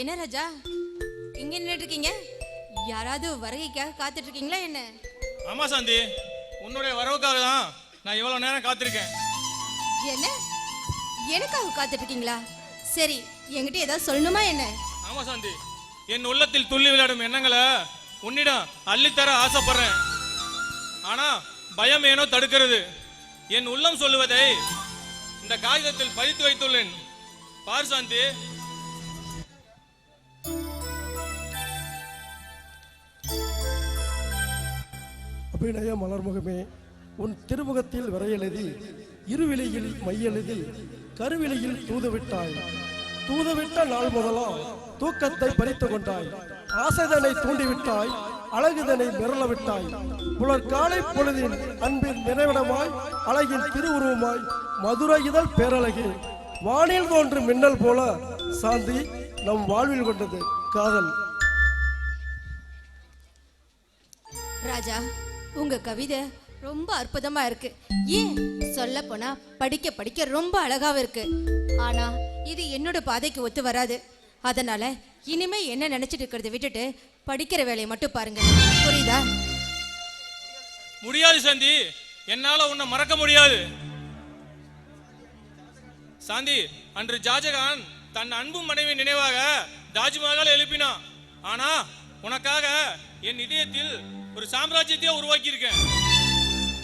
என்ன ராஜா? இங்க நின்னுட்டு இருக்கீங்க யாராவது வருகைக்காக காத்துட்டு இருக்கீங்களா என்ன? ஆமா சாந்தி. உன்னுடைய வரவுக்காக தான் நான் இவ்வளவு நேரம் காத்திருக்கேன். என்ன? எனக்காக காத்துட்டு இருக்கீங்களா சரி என்கிட்ட ஏதாவது சொல்லணுமா என்ன? ஆமா சாந்தி. என் உள்ளத்தில் துள்ளி விளையாடும் எண்ணங்களை உன்னிடம் அள்ளித்தர ஆசைப்படுறேன். ஆனா பயம் ஏனோ தடுக்கிறது. என் உள்ளம் சொல்லுவதை இந்த காகிதத்தில் பதித்து வைத்துள்ளேன். பார் சாந்தி அபிநய மலர்முகமே உன் திருமுகத்தில் வரையெழுதி இருவிலையில் மையெழுதி கருவிலையில் தூதுவிட்டாய். தூதுவிட்ட நாள் முதலா தூக்கத்தை பறித்து கொண்டாய். ஆசைதனை தூண்டிவிட்டாய் அழகுதனை மிரள விட்டாய் புலர் காலை பொழுதின் அன்பின் நினைவிடமாய் அழகின் திருவுருவமாய் மதுரை இதழ் பேரழகு. வானில் தோன்றும் மின்னல் போல சாந்தி நம் வாழ்வில் கொண்டது. காதல். ராஜா உங்க கவிதை ரொம்ப அற்புதமா இருக்கு. ஏன் சொல்ல போனா படிக்க படிக்க ரொம்ப அழகாவும் இருக்கு. ஆனா இது என்னோட பாதைக்கு ஒத்து வராது. அதனால இனிமே என்ன நினைச்சிட்டு இருக்கிறத விட்டுட்டு படிக்கிற வேலையை மட்டும் பாருங்க. புரியுதா? முடியாது சாந்தி. என்னால உன்னை மறக்க முடியாது. சாந்தி அன்று ஜாஜகான் தன் அன்பு மனைவி நினைவாக தாஜ்மஹால் எழுப்பினான். ஆனா உனக்காக என் இதயத்தில் ஒரு சாம்ராஜ்யத்தையே உருவாக்கி இருக்கேன்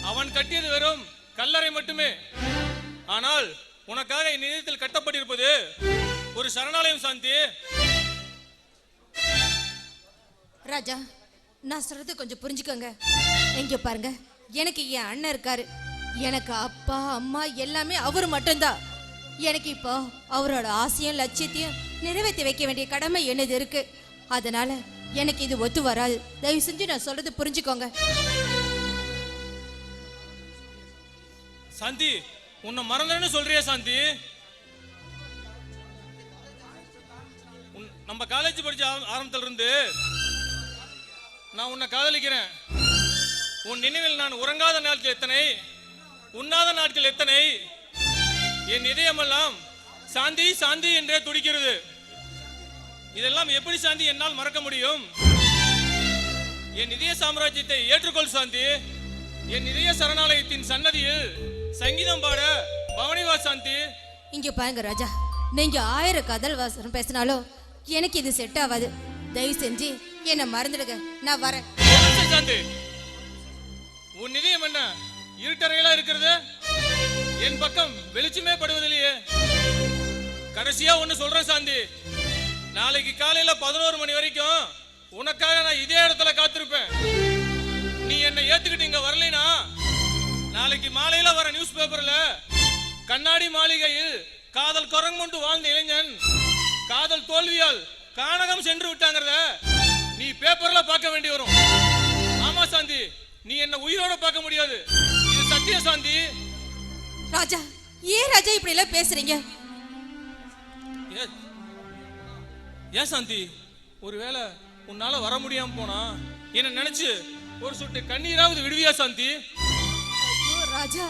அவன் கட்டியது வெறும் கல்லறை மட்டுமே. ஆனால் உனக்காக என் இதயத்தில் கட்டப்பட்டிருப்பது ஒரு சரணாலயம் சாந்தி. ராஜா நான் சொல்றது கொஞ்சம் புரிஞ்சுக்கோங்க. எங்க பாருங்க எனக்கு என் அண்ணன் இருக்காரு. எனக்கு அப்பா அம்மா எல்லாமே அவர் மட்டும்தான். எனக்கு இப்போ அவரோட ஆசையும் லட்சியத்தையும் நிறைவேற்றி வைக்க வேண்டிய கடமை என்னது இருக்கு? அதனால எனக்கு இது ஒத்து வராது. தயவு செஞ்சு நான் சொல்றது புரிஞ்சுக்கோங்க. சாந்தி உன்னை மறந்தேன்னு சொல்றியா சாந்தி? உன்- நம்ம காலேஜ் படிச்ச ஆரம்பத்துல இருந்து நான் உன்னை காதலிக்கிறேன். உன் நினைவில் நான் உறங்காத நாட்கள் எத்தனை? உண்ணாத நாட்கள் எத்தனை? என் இதயமெல்லாம் சாந்தி சாந்தி என்றே துடிக்கிறது. இதெல்லாம் எப்படி சாந்தி என்னால் மறக்க முடியும்? என் இதய சாம்ராஜ்யத்தை ஏற்றுக்கொள் சாந்தி. என் இதய சரணாலயத்தின் சன்னதியில் சங்கீதம் பாட பவனிவா சாந்தி. இங்க பாருங்க ராஜா நீங்க ஆயிரம் கதல் வாசனம் பேசினாலும் எனக்கு இது செட் ஆகாது. தயவு செஞ்சு என்னை மறந்துடுங்க. நான் வரேன். சாந்தி? உன் இதயம் என்ன இருட்டறையில இருக்கிறது? என் பக்கம் வெளிச்சமே படுவதில்லையே. கடைசியா ஒண்ணு சொல்றேன் சாந்தி. நாளைக்கு காலையில பதினோரு மணி வரைக்கும் உனக்காக நான் இதே இடத்துல காத்திருப்பேன். நீ என்னை ஏத்துக்கிட்டு இங்க வரலைனா நாளைக்கு மாலையில வர நியூஸ் பேப்பர்ல கண்ணாடி மாளிகையில் காதல் குரங்குண்டு வாழ்ந்த இளைஞன் காதல் தோல்வியால் கானகம் சென்று விட்டாங்கிறத நீ பேப்பர்ல பார்க்க வேண்டி வரும். ஆமா சாந்தி நீ என்ன உயிரோட பார்க்க முடியாது. இது சத்திய சாந்தி. ராஜா ஏன் ராஜா இப்படி எல்லாம் பேசுறீங்க? ஏ- ஏன் சாந்தி? ஒருவேளை உன்னால வர முடியாம போனா என்ன நினைச்சு ஒரு சொட்டு கண்ணீராவது விடுவியா சாந்தி? ஐயோ ராஜா.